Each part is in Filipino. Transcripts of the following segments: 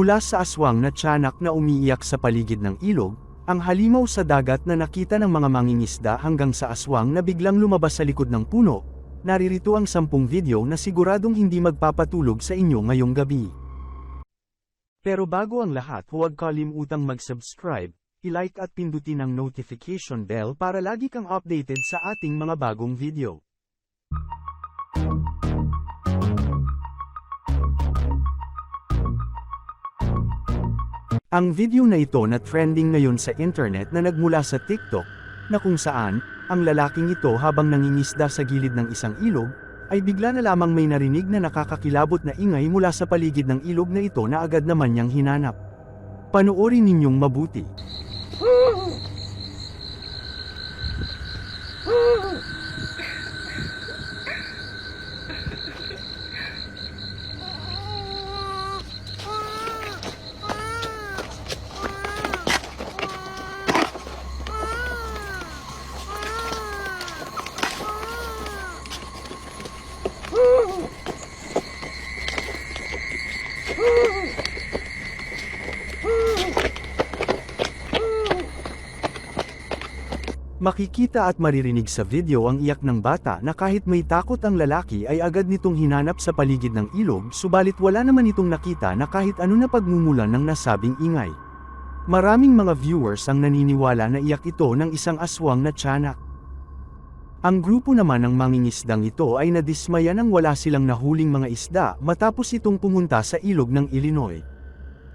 Mula sa aswang na tiyanak na umiiyak sa paligid ng ilog, ang halimaw sa dagat na nakita ng mga mangingisda hanggang sa aswang na biglang lumabas sa likod ng puno, naririto ang sampung video na siguradong hindi magpapatulog sa inyo ngayong gabi. Pero bago ang lahat huwag kalimutang mag-subscribe, i-like at pindutin ang notification bell para lagi kang updated sa ating mga bagong video. Ang video na ito na trending ngayon sa internet na nagmula sa TikTok, na kung saan, ang lalaking ito habang nangingisda sa gilid ng isang ilog, ay bigla na lamang may narinig na nakakakilabot na ingay mula sa paligid ng ilog na ito na agad naman niyang hinanap. Panoorin ninyong mabuti. Makikita at maririnig sa video ang iyak ng bata na kahit may takot ang lalaki ay agad nitong hinanap sa paligid ng ilog subalit wala naman itong nakita na kahit ano na pagmumulan ng nasabing ingay. Maraming mga viewers ang naniniwala na iyak ito ng isang aswang na tiyanak. Ang grupo naman ng mangingisdang ito ay nadismaya nang wala silang nahuling mga isda matapos itong pumunta sa ilog ng Illinois.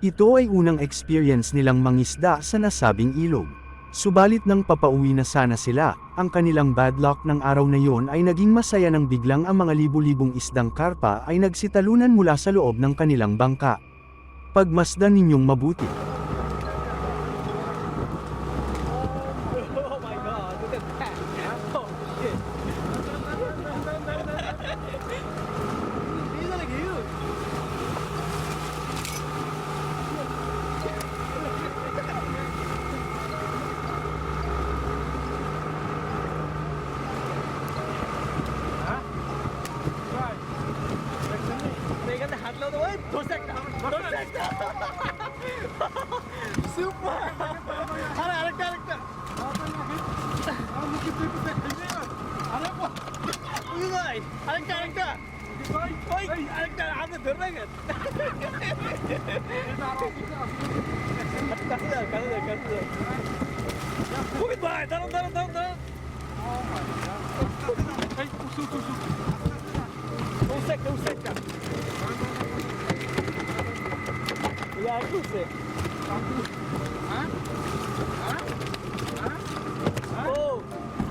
Ito ay unang experience nilang mangisda sa nasabing ilog. Subalit nang papauwi na sana sila, ang kanilang bad luck ng araw na yon ay naging masaya nang biglang ang mga libu-libong isdang karpa ay nagsitalunan mula sa loob ng kanilang bangka. Pagmasdan ninyong mabuti. Я кусы. Hả? Hả? Hả? Ô.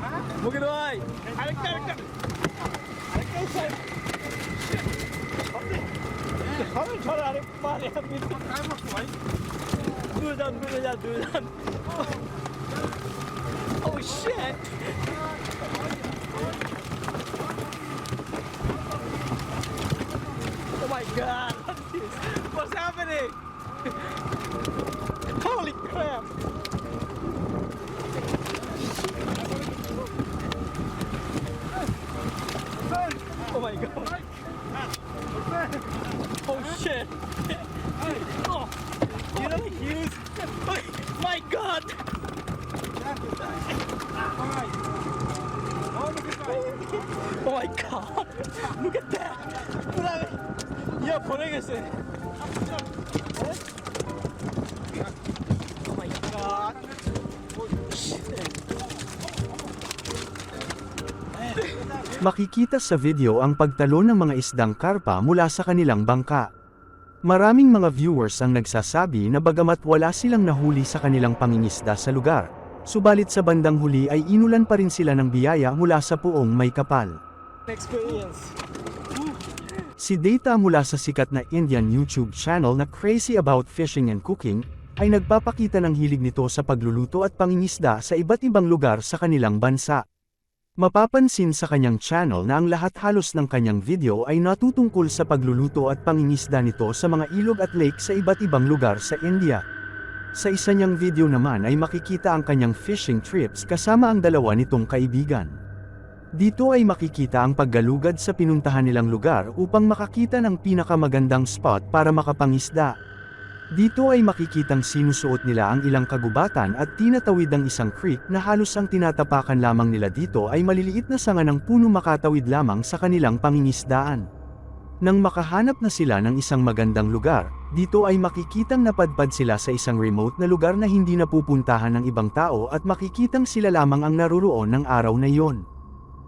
Hả? Mungkin oi. Ada kan kan. Ada kan sen. Kami cara ada pare habis. Kamu kuai. Dua jam, dua jam, dua jam. Oh shit. shit! Ay! Oh! You know, Hughes! Oh, my God! Oh my God! Look at that! Grabe! Yeah, pulling Oh my God! Makikita sa video ang pagtalo ng mga isdang karpa mula sa kanilang bangka. Maraming mga viewers ang nagsasabi na bagamat wala silang nahuli sa kanilang pangingisda sa lugar, Subalit sa bandang huli ay inulan pa rin sila ng biyaya mula sa puong may kapal. Experience. Si Data mula sa sikat na Indian YouTube channel na Crazy About Fishing and Cooking, ay nagpapakita ng hilig nito sa pagluluto at pangingisda sa iba't ibang lugar sa kanilang bansa. Mapapansin sa kanyang channel na ang lahat halos ng kanyang video ay natutungkol sa pagluluto at pangingisda nito sa mga ilog at lake sa iba't ibang lugar sa India. Sa isa niyang video naman ay makikita ang kanyang fishing trips kasama ang dalawa nitong kaibigan. Dito ay makikita ang paggalugad sa pinuntahan nilang lugar upang makakita ng pinakamagandang spot para makapangisda. Dito ay makikitang sinusuot nila ang ilang kagubatan at tinatawid ang isang creek na halos ang tinatapakan lamang nila dito ay maliliit na sanga ng puno makatawid lamang sa kanilang pangingisdaan. Nang makahanap na sila ng isang magandang lugar, dito ay makikitang napadpad sila sa isang remote na lugar na hindi napupuntahan ng ibang tao at makikitang sila lamang ang naruroon ng araw na iyon.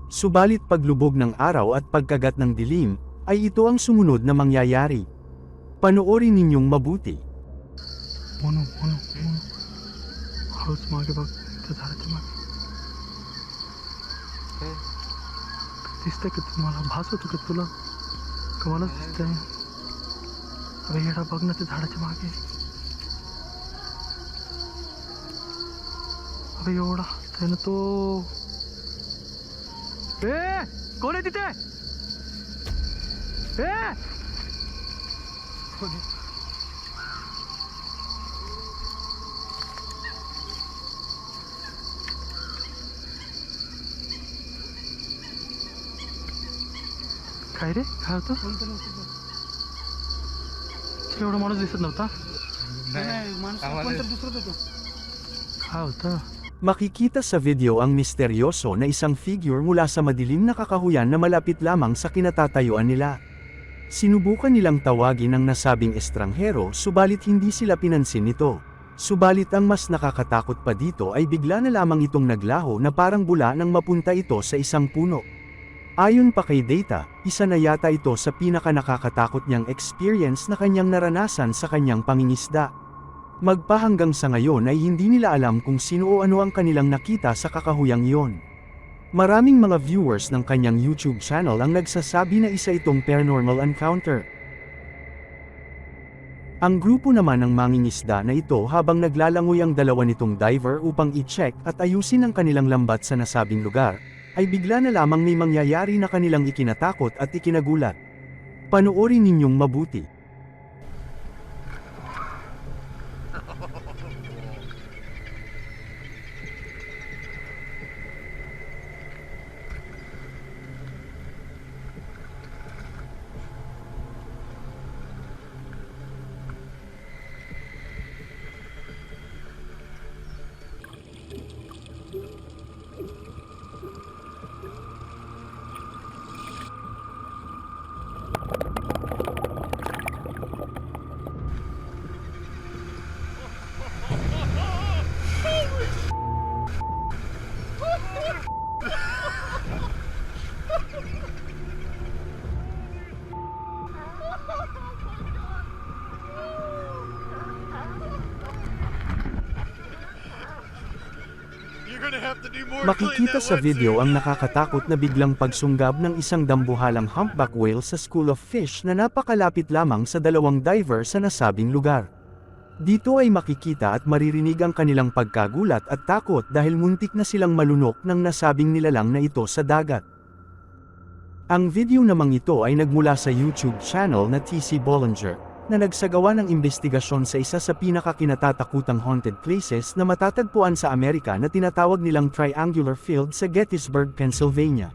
Subalit paglubog ng araw at pagkagat ng dilim, ay ito ang sumunod na mangyayari. Panoorin ninyong mabuti. Mono mono mono house मागे बघ त्या झाडाच्या मागे दिसतंय का तुम्हाला भास होतो का तुला का मलाच दिसतंय अरे येडा बघ ना त्या झाडाच्या मागे अरे एवढा हसतोय ना तो ए कोण आहे तिथे ए कोण आहे? काय रे काय होतं एवढा माणूस दिसत नव्हता काय होतं Makikita sa video ang misteryoso na isang figure mula sa madilim na kakahuyan na malapit lamang sa kinatatayuan nila. Sinubukan nilang tawagin ang nasabing estranghero subalit hindi sila pinansin nito. Subalit ang mas nakakatakot pa dito ay bigla na lamang itong naglaho na parang bula nang mapunta ito sa isang puno. Ayon pa kay Data, isa na yata ito sa pinaka nakakatakot niyang experience na kanyang naranasan sa kanyang pangingisda. Magpahanggang sa ngayon ay hindi nila alam kung sino o ano ang kanilang nakita sa kakahuyang iyon. Maraming mga viewers ng kanyang YouTube channel ang nagsasabi na isa itong paranormal encounter. Ang grupo naman ng mangingisda na ito habang naglalangoy ang dalawa nitong diver upang i-check at ayusin ang kanilang lambat sa nasabing lugar, ay bigla na lamang may mangyayari na kanilang ikinatakot at ikinagulat. Panoorin ninyong mabuti. Makikita sa video ang nakakatakot na biglang pagsunggab ng isang dambuhalang humpback whale sa school of fish na napakalapit lamang sa dalawang diver sa nasabing lugar. Dito ay makikita at maririnig ang kanilang pagkagulat at takot dahil muntik na silang malunok ng nasabing nilalang na ito sa dagat. Ang video namang ito ay nagmula sa YouTube channel na TC Bollinger, na nagsagawa ng investigasyon sa isa sa pinakakinatatakutang haunted places na matatagpuan sa Amerika na tinatawag nilang Triangular Field sa Gettysburg, Pennsylvania.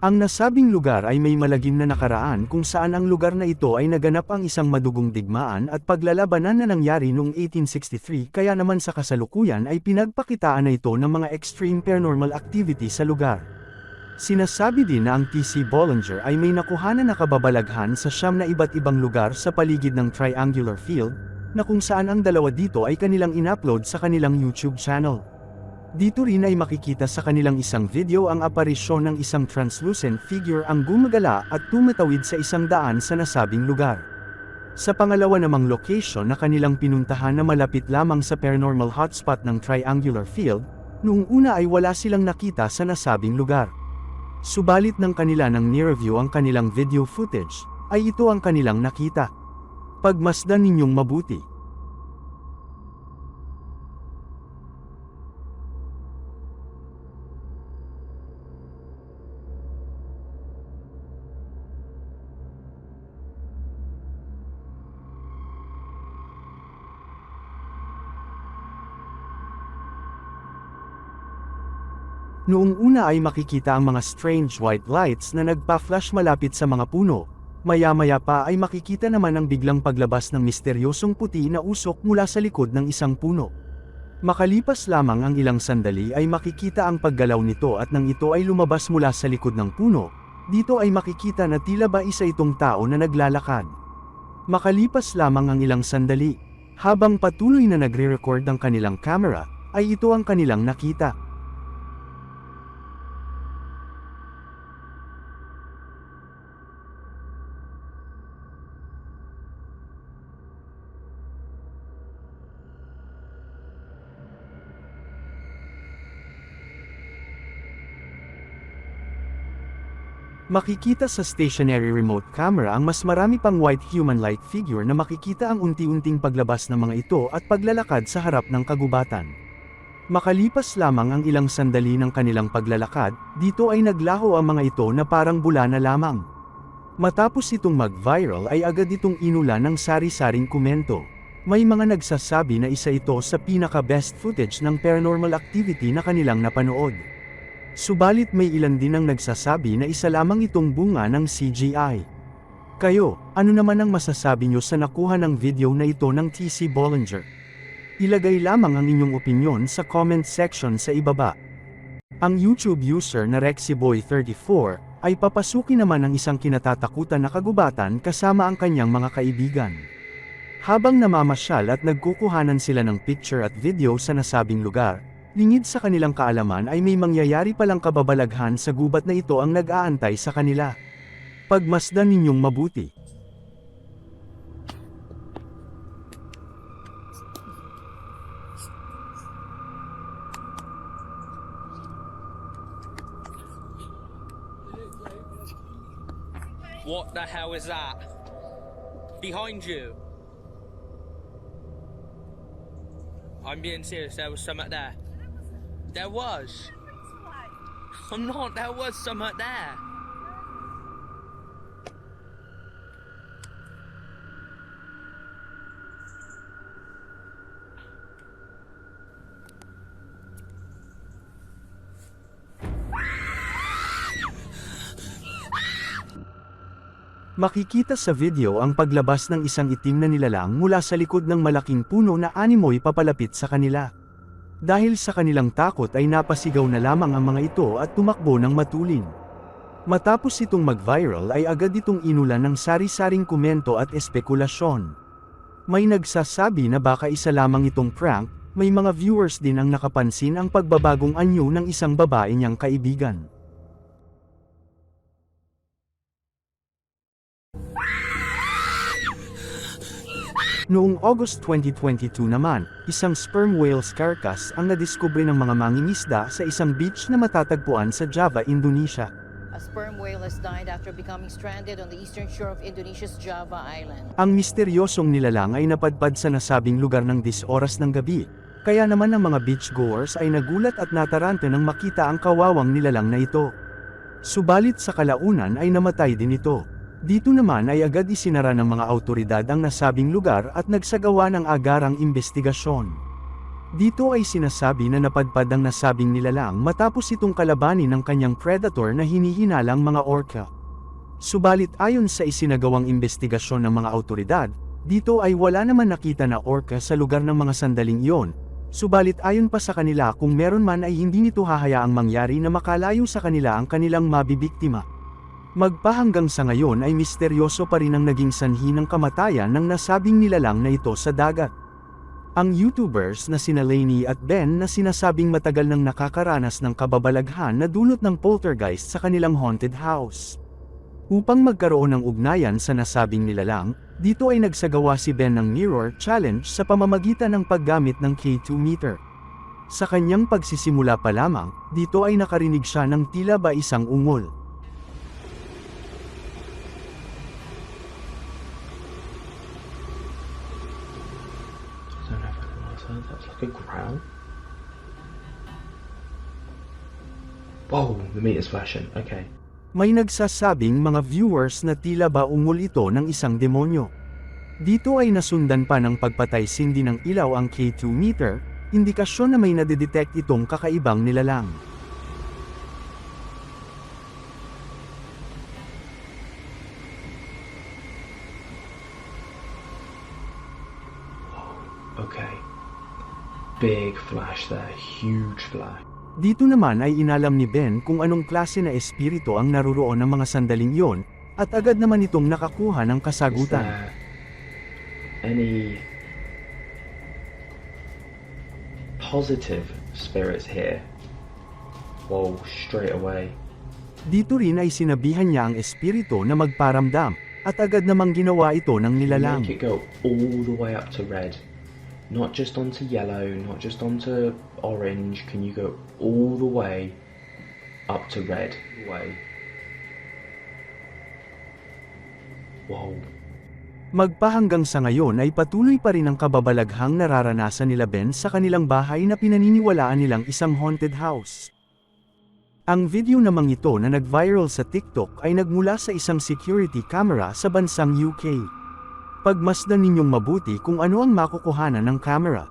Ang nasabing lugar ay may malagim na nakaraan kung saan ang lugar na ito ay naganap ang isang madugong digmaan at paglalabanan na nangyari noong 1863 kaya naman sa kasalukuyan ay pinagpakitaan na ito ng mga extreme paranormal activity sa lugar. Sinasabi din na ang TC Bollinger ay may nakuhanan na kababalaghan sa siyam na iba't ibang lugar sa paligid ng Triangular Field, na kung saan ang dalawa dito ay kanilang inupload sa kanilang YouTube channel. Dito rin ay makikita sa kanilang isang video ang aparisyon ng isang translucent figure ang gumagala at tumatawid sa isang daan sa nasabing lugar. Sa pangalawa namang location na kanilang pinuntahan na malapit lamang sa paranormal hotspot ng Triangular Field, Noong una ay wala silang nakita sa nasabing lugar. Subalit ng kanila ng near-view ang kanilang video footage, ay ito ang kanilang nakita. Pagmasdan ninyong mabuti. Noong una ay makikita ang mga strange white lights na nagpa-flash malapit sa mga puno. Maya-maya pa ay makikita naman ang biglang paglabas ng misteryosong puti na usok mula sa likod ng isang puno. Makalipas lamang ang ilang sandali ay makikita ang paggalaw nito at nang ito ay lumabas mula sa likod ng puno, dito ay makikita na tila ba isa itong tao na naglalakad. Makalipas lamang ang ilang sandali, habang patuloy na nagre-record ang kanilang camera, ay ito ang kanilang nakita. Makikita sa stationary remote camera ang mas marami pang white human-like figure na makikita ang unti-unting paglabas ng mga ito at paglalakad sa harap ng kagubatan. Makalipas lamang ang ilang sandali ng kanilang paglalakad, dito ay naglaho ang mga ito na parang bula na lamang. Matapos itong mag-viral ay agad itong inula ng sari-saring komento. May mga nagsasabi na isa ito sa pinaka-best footage ng paranormal activity na kanilang napanood. Subalit may ilan din ang nagsasabi na isa lamang itong bunga ng CGI. Kayo, ano naman ang masasabi nyo sa nakuha ng video na ito ng TC Bollinger? Ilagay lamang ang inyong opinyon sa comment section sa ibaba. Ang YouTube user na RexiBoy34 ay papasukin naman ang isang kinatatakutan na kagubatan kasama ang kanyang mga kaibigan. Habang namamasyal at nagkukuhanan sila ng picture at video sa nasabing lugar, lingid sa kanilang kaalaman ay may mangyayari palang kababalaghan sa gubat na ito ang nag-aantay sa kanila. Pagmasdan ninyong mabuti. What the hell is that? Behind you. I'm being serious, there was something there. There was. I'm not, there was something there. Makikita sa video ang paglabas ng isang itim na nilalang mula sa likod ng malaking puno na animoy papalapit sa kanila. Dahil sa kanilang takot ay napasigaw na lamang ang mga ito at tumakbo ng matulin. Matapos itong mag-viral ay agad itong inulan ng sari-saring komento at espekulasyon. May nagsasabi na baka isa lamang itong prank, may mga viewers din ang nakapansin ang pagbabagong anyo ng isang babae niyang kaibigan. Noong August 2022 naman, isang sperm whale's carcass ang nadiskubre ng mga mangingisda sa isang beach na matatagpuan sa Java, Indonesia. A sperm whale has died after becoming stranded on the eastern shore of Indonesia's Java Island. Ang misteryosong nilalang ay napadpad sa nasabing lugar ng 10 oras ng gabi, kaya naman ang mga beachgoers ay nagulat at natarante nang makita ang kawawang nilalang na ito. Subalit sa kalaunan ay namatay din ito. Dito naman ay agad isinara ng mga autoridad ang nasabing lugar at nagsagawa ng agarang investigasyon. Dito ay sinasabi na napadpad ang nasabing nilalang matapos itong kalabanin ng kanyang predator na hinihinalang mga orca. Subalit ayon sa isinagawang investigasyon ng mga autoridad, dito ay wala naman nakita na orca sa lugar ng mga sandaling iyon, subalit ayon pa sa kanila kung meron man ay hindi nito hahayaang mangyari na makalayo sa kanila ang kanilang mabibiktima. Magpahanggang sa ngayon ay misteryoso pa rin ang naging sanhi ng kamatayan ng nasabing nilalang na ito sa dagat. Ang YouTubers na sina Lainey at Ben na sinasabing matagal nang nakakaranas ng kababalaghan na dulot ng poltergeist sa kanilang haunted house. Upang magkaroon ng ugnayan sa nasabing nilalang, dito ay nagsagawa si Ben ng Mirror Challenge sa pamamagitan ng paggamit ng K2 meter. Sa kanyang pagsisimula pa lamang, dito ay nakarinig siya ng tila ba isang ungol. Whoa, the meter's flashing. Okay. May nagsasabing mga viewers na tila ba ungol ito ng isang demonyo. Dito ay nasundan pa ng pagpatay sindi ng ilaw ang K2 meter, indikasyon na may nadedetect itong kakaibang nilalang. Okay. Big flash there. Huge flash. Dito naman ay inalam ni Ben kung anong klase na espiritu ang naruroon ng mga sandaling iyon, at agad naman itong nakakuha ng Is kasagutan. there any positive spirits here? Whoa, straight away. Dito rin ay sinabihan niya ang espiritu na magparamdam, at agad namang ginawa ito ng nilalang. Make it go all the way up to red. Not just onto yellow, not just onto orange. Can you go all the way up to red? Way. Whoa. Magpahanggang sa ngayon ay patuloy pa rin ang kababalaghang nararanasan nila Ben sa kanilang bahay na pinaniniwalaan nilang isang haunted house. Ang video namang ito na nag-viral sa TikTok ay nagmula sa isang security camera sa bansang UK. Pagmasdan ninyong mabuti kung ano ang makukuhanan ng camera.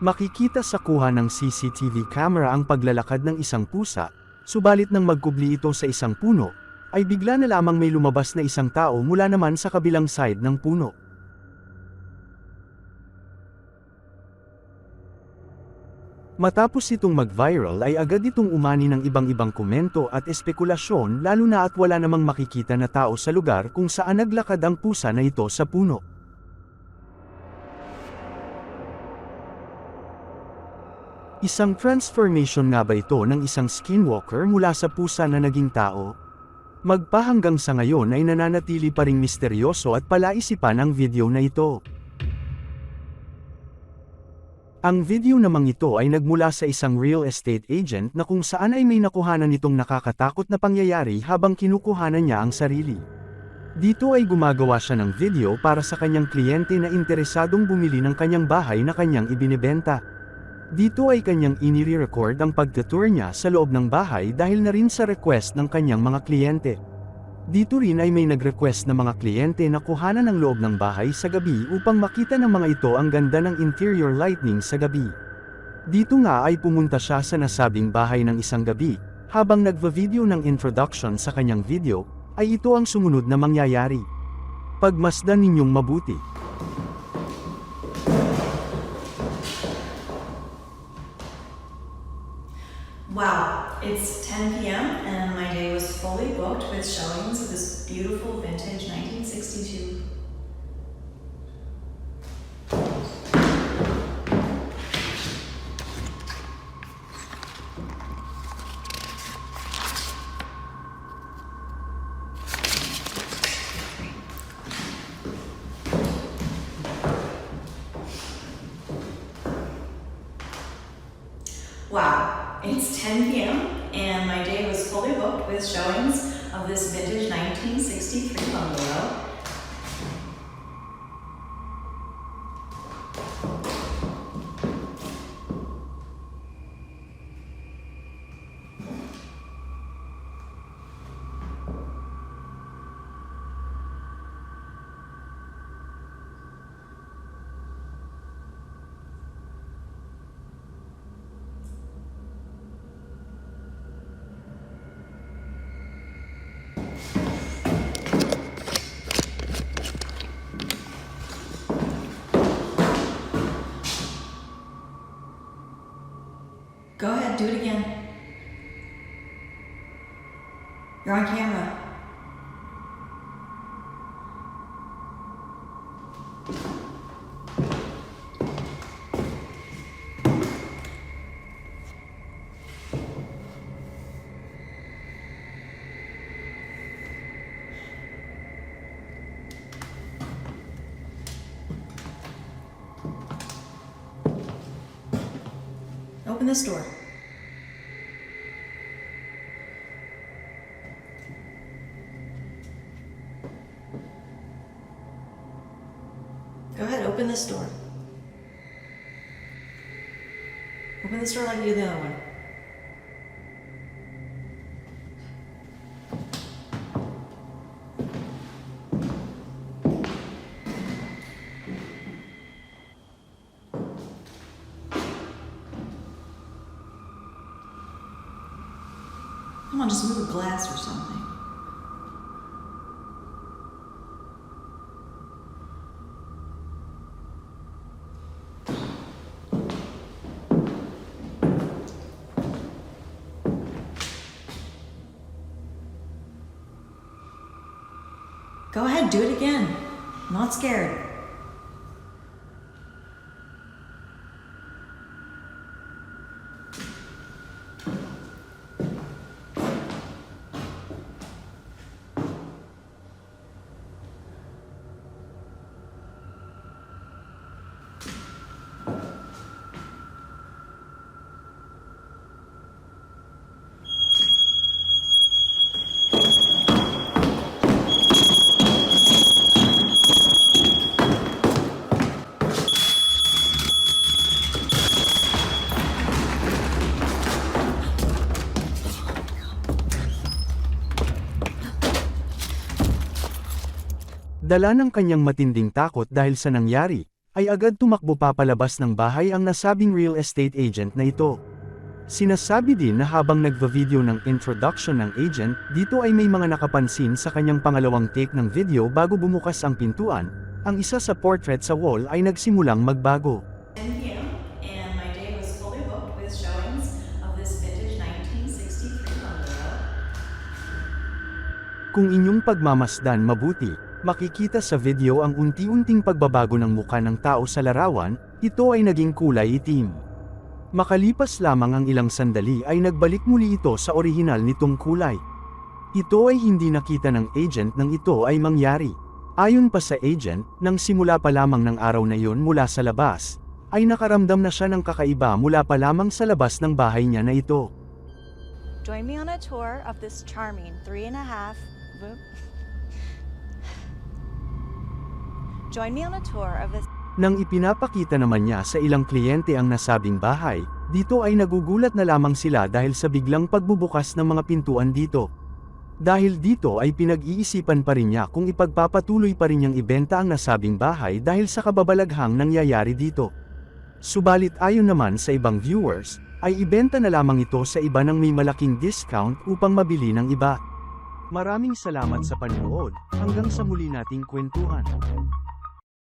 Makikita sa kuha ng CCTV camera ang paglalakad ng isang pusa, subalit nang magkubli ito sa isang puno, ay bigla na lamang may lumabas na isang tao mula naman sa kabilang side ng puno. Matapos itong mag-viral ay agad itong umani ng ibang-ibang komento at espekulasyon lalo na at wala namang makikita na tao sa lugar kung saan naglakad ang pusa na ito sa puno. Isang transformation nga ba ito ng isang skinwalker mula sa pusa na naging tao? Magpahanggang sa ngayon ay nananatili pa ring misteryoso at palaisipan ang video na ito. Ang video namang ito ay nagmula sa isang real estate agent na kung saan ay may nakuhanan nitong nakakatakot na pangyayari habang kinukuhanan niya ang sarili. Dito ay gumagawa siya ng video para sa kanyang kliyente na interesadong bumili ng kanyang bahay na kanyang ibinibenta. Dito ay kanyang inire-record ang pagtutour niya sa loob ng bahay dahil na rin sa request ng kanyang mga kliyente. Dito rin ay may nag-request na mga kliyente na kuhanan ng loob ng bahay sa gabi upang makita ng mga ito ang ganda ng interior lighting sa gabi. Dito nga ay pumunta siya sa nasabing bahay ng isang gabi, habang nagva-video ng introduction sa kanyang video, ay ito ang sumunod na mangyayari. Pagmasdan ninyong mabuti. Wow, it's 10 p.m. fully booked with showings of this beautiful p.m. and my day was fully booked with showings of this vintage 1963 bungalow. ahead, do it again. You're on camera. Open this door. This door. Open this door like you did the other one. Come on, just move a glass or something. Go ahead, do it again. I'm not scared. Dala ng kanyang matinding takot dahil sa nangyari, ay agad tumakbo papalabas ng bahay ang nasabing real estate agent na ito. Sinasabi din na habang nagva-video ng introduction ng agent, dito ay may mga nakapansin sa kanyang pangalawang take ng video bago bumukas ang pintuan, ang isa sa portrait sa wall ay nagsimulang magbago. 10 p.m. and my day was fully booked with showings of this vintage 1963 bungalow. Kung inyong pagmamasdan mabuti, makikita sa video ang unti-unting pagbabago ng muka ng tao sa larawan, ito ay naging kulay itim. Makalipas lamang ang ilang sandali ay nagbalik muli ito sa orihinal nitong kulay. Ito ay hindi nakita ng agent nang ito ay mangyari. Ayon pa sa agent, nang simula pa lamang ng araw na iyon mula sa labas, ay nakaramdam na siya ng kakaiba mula pa lamang sa labas ng bahay niya na ito. Join me on a tour of this charming three and a half. Join me on a tour of this Nang ipinapakita naman niya sa ilang kliyente ang nasabing bahay, dito ay nagugulat na lamang sila dahil sa biglang pagbubukas ng mga pintuan dito. Dahil dito ay pinag-iisipan pa rin niya kung ipagpapatuloy pa rin niyang ibenta ang nasabing bahay dahil sa kababalaghang nangyayari dito. Subalit ayon naman sa ibang viewers, ay ibenta na lamang ito sa iba ng may malaking discount upang mabili ng iba. Maraming salamat sa panonood, hanggang sa muli nating kwentuhan.